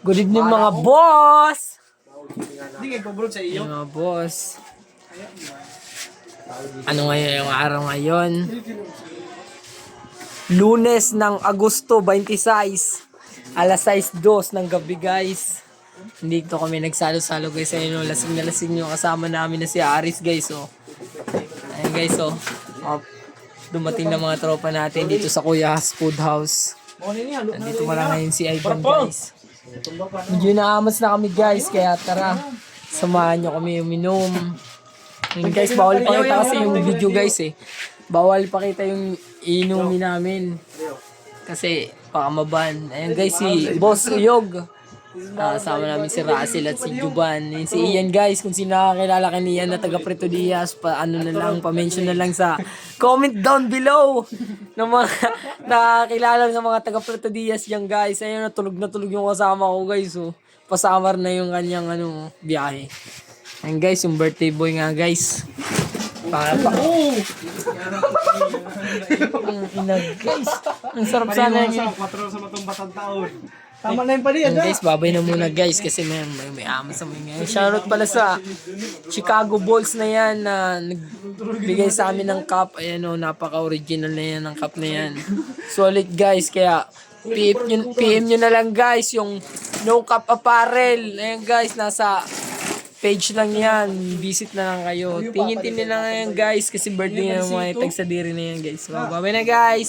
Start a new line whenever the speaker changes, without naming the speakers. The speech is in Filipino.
Good evening mga boss!
Hindi kayo sa iyo.
Mga boss. Ano ngayon yung araw ngayon? Lunes ng Agosto 26. Alas 6.2 ng gabi guys. Hindi to kami nagsalo-salo guys. Ayun o, lasing na lasing yung kasama namin na si Aris guys oh. Ayun guys oh. Oh, Dumating na mga tropa natin dito sa Kuya's Food House. Nandito pala ngayon si Ivan guys. Medyo naamas na kami guys, kaya tara. Samahan nyo kami uminom. Yun guys, bawal pakita kasi yung video guys eh. Bawal pakita yung inumin namin. Kasi baka maban. Ayun guys, si Boss Uyog. Ah, kasama namin si Russell at si Juban. Si Ian guys, kung sino nakakilala kay Ian na taga Preto Diaz, pa ano na lang, pa-mention na lang sa comment down below ng mga nakakilala sa mga taga Preto Diaz yan guys. Ayun, natulog na tulog yung kasama ko guys. So, pasamar na yung kanyang ano, biyahe. Ayun guys, yung birthday boy nga guys. Para pa. Oh! Ang ina guys. Ang sarap sana yun.
sa 4 sa matong batang taon. Tama na yung pali,
Yan guys, babay na muna guys kasi may may, may amas sa mga. Shoutout pala sa Chicago Bulls na yan na nagbigay sa amin ng cup. Ayan o, napaka-original na yan ng cup na yan. Solid guys, kaya PM nyo, PM nyo na lang guys yung No Cup Apparel. Ayan guys, nasa page lang yan. Visit na lang kayo. Tingin-tingin na lang yan guys kasi birthday na mga tagsadiri na yan guys. Babay na guys.